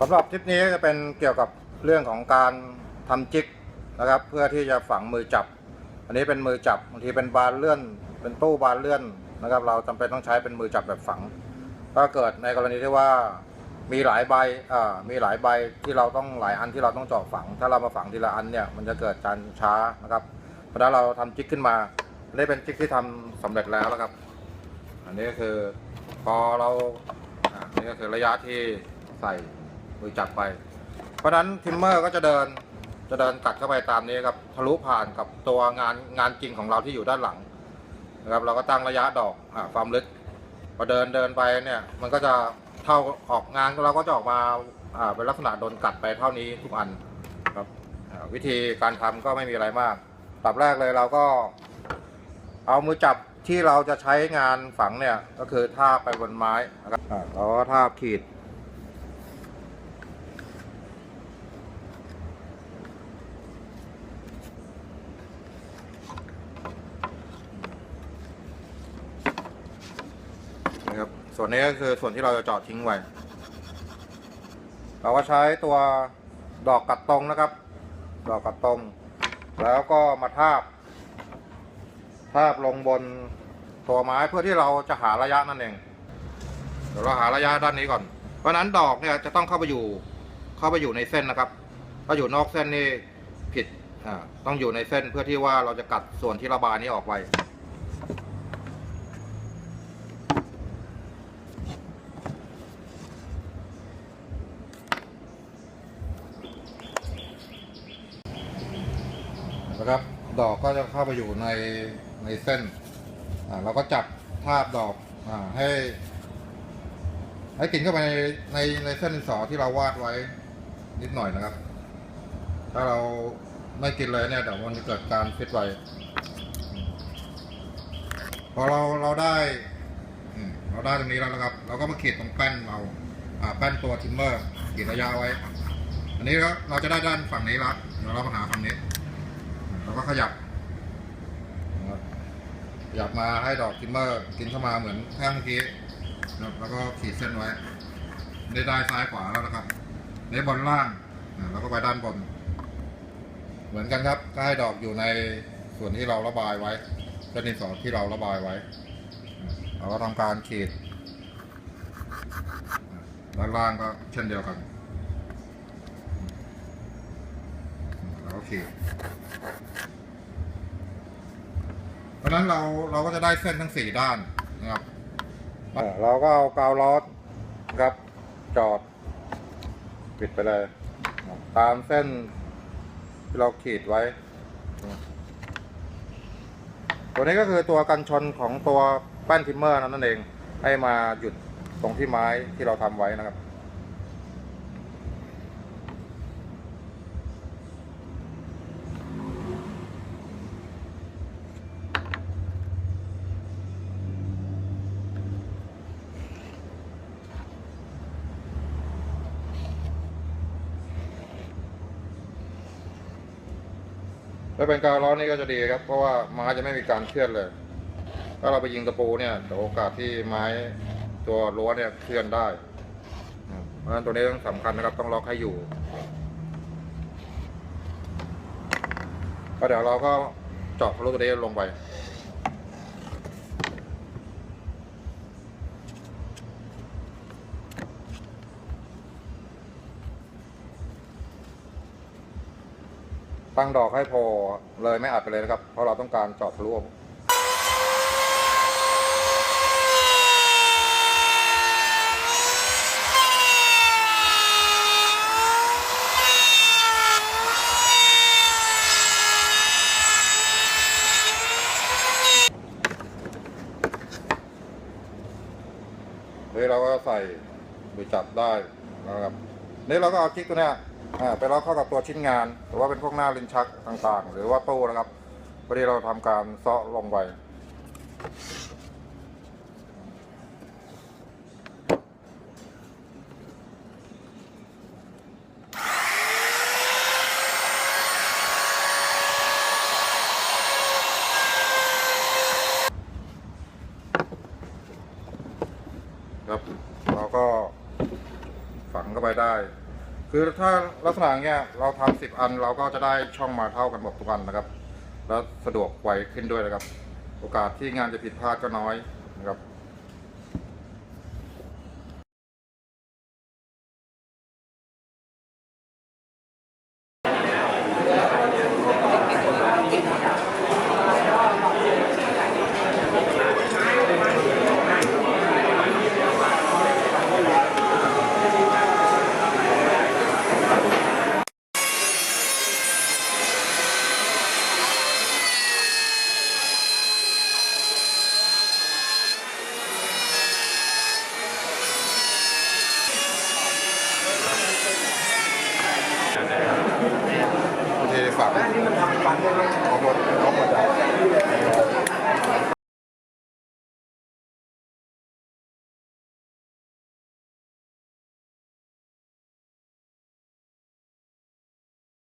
สำหรับทริปนี้จะเป็นเกี่ยวกับเรื่องของการทำจิกนะครับ เพื่อที่จะฝังมือจับ อันนี้เป็นมือจับบางทีเป็นบานเลื่อน เป็นตู้บานเลื่อนนะครับ เราจำเป็นต้องใช้เป็นมือจับแบบฝัง ถ้าเกิดในกรณีที่ว่ามีหลายใบอ่ามีหลายใบที่เราต้องหลายอันที่เราต้องเจาะฝัง ถ้าเรามาฝังทีละอันเนี่ยมันจะเกิดการช้านะครับเพราะฉะนั้นเราทำจิกขึ้นมา อันนี้เป็นจิกที่ทำสำเร็จแล้วนะครับ อันนี้ก็คือพอเราอ่านี่ก็คือระยะที่ใส่มือจับไป เพราะฉะนั้นทิมเมอร์ก็จะเดินจะเดินกัดเข้าไปตามนี้ครับทะลุผ่านกับตัวงานงานจริงของเราที่อยู่ด้านหลังนะครับเราก็ตั้งระยะดอกอความลึกพอเดินเดินไปเนี่ยมันก็จะเท่าออกงานเราก็จะออกมาเป็นลักษณะโดนกัดไปเท่านี้ทุกอันครับวิธีการทำก็ไม่มีอะไรมากตับแรกเลยเราก็ เอามือจับที่เราจะใช้งานฝังเนี่ยก็คือทาบไปบนไม้นะครับเราก็ทาบขีด นะครับ ส่วนนี้ก็คือส่วนที่เราจะเจาะทิ้งไว้ เราก็ใช้ตัวดอกกัดตรงนะครับ ดอกกัดตรง แล้วก็มาทาบ ทาบลงบนตัวไม้เพื่อที่เราจะหาระยะนั่นเอง เดี๋ยวเราหาระยะด้านนี้ก่อน เพราะนั้นดอกเนี่ยจะต้องเข้าไปอยู่เข้าไปอยู่ในเส้นนะครับ ถ้าอยู่นอกเส้นนี่ผิดอ่าต้องอยู่ในเส้นเพื่อที่ว่าเราจะกัดส่วนที่ระบายนี้ออกไปนะครับ ดอกก็จะเข้าไปอยู่ใน ในเส้นเราก็จับทาบดอกอให้ให้กินเข้าไปในในในเส้นสอที่เราวาดไว้นิดหน่อยนะครับ ถ้าเราไม่กินเลยเนี่ยเดี๋ยวมันจะเกิดการฟิตไวพอเราเราได้เราได้ตรงนี้แล้วนะครับ เราก็มาขีดตรงแป้นเราแป้นตัวทิมเมอร์ขีดระยะไว้ อันนี้เราเราจะได้ด้านฝั่งนี้ละเดี๋ยวเรามาหาฝั่งนี้เราก็ขยับ ขยับมาให้ดอกทิมเมอร์กินเข้ามาเหมือนแท่งเมื่อกี้นะครับแล้วก็ขีดเส้นไว้ ได้ได้ซ้ายขวาแล้วนะครับในบนล่างอ่าแล้วก็ไปด้านบน เหมือนกันครับก็ให้ดอกอยู่ในส่วนที่เราระบายไว้เส้นดินสอที่เราระบายไว้อ่าเราก็ทำการขีดด้านล่างก็เช่นเดียวกันแล้วก็ขีดะนั้นเราเราก็จะได้เส้นทั้งสี่ด้านนะครับเราก็เอากาวลอครับจอด ปิดไปเลย ตามเส้นที่เราขีดไว้ ตัวนี้ก็คือตัวกันชนของตัวแป้นทิมเมอร์นั่นเอง ให้มาหยุดตรงที่ไม้ที่เราทำไว้นะครับ ถ้าเป็นกาวล้อนี่ก็จะดีครับ เพราะว่าไม้จะไม่มีการเคลื่อนเลย ถ้าเราไปยิงตะปูเนี่ยเดี๋ยวโอกาสที่ไม้ตัวรั้วเนี่ยเคลื่อนได้ เพราะฉะนั้นตัวนี้ต้องสำคัญนะครับต้องล็อกให้อยู่ก็เดี๋ยวเราก็เจาะทะลุตัวนี้ลงไป ตั้งดอกให้พอเลยไม่อัดไปเลยนะครับ เพราะเราต้องการเจาะทะลุนี่เราก็ใส่หรือจับได้นะครับนี่เราก็เอาจิ๊กตัวเนี้ย ไปล็อเข้ากับตัวชิ้นงาน หรือว่าเป็นพวกหน้าลิ้นชักต่างๆ หรือว่าตู้นะครับวันนี้เราทำการเซาะลงไปครับ เราก็ฝังเข้าไปได้ คือถ้าลักษณะเงี้ยเราทำสิบอันเราก็จะได้ช่องมาเท่ากันหมดทุกอันนะครับ แล้วสะดวกไวขึ้นด้วยนะครับ โอกาสที่งานจะผิดพลาดก็น้อยนะครับ ฝั่งนี้มันทำฟันไดของรถของหมด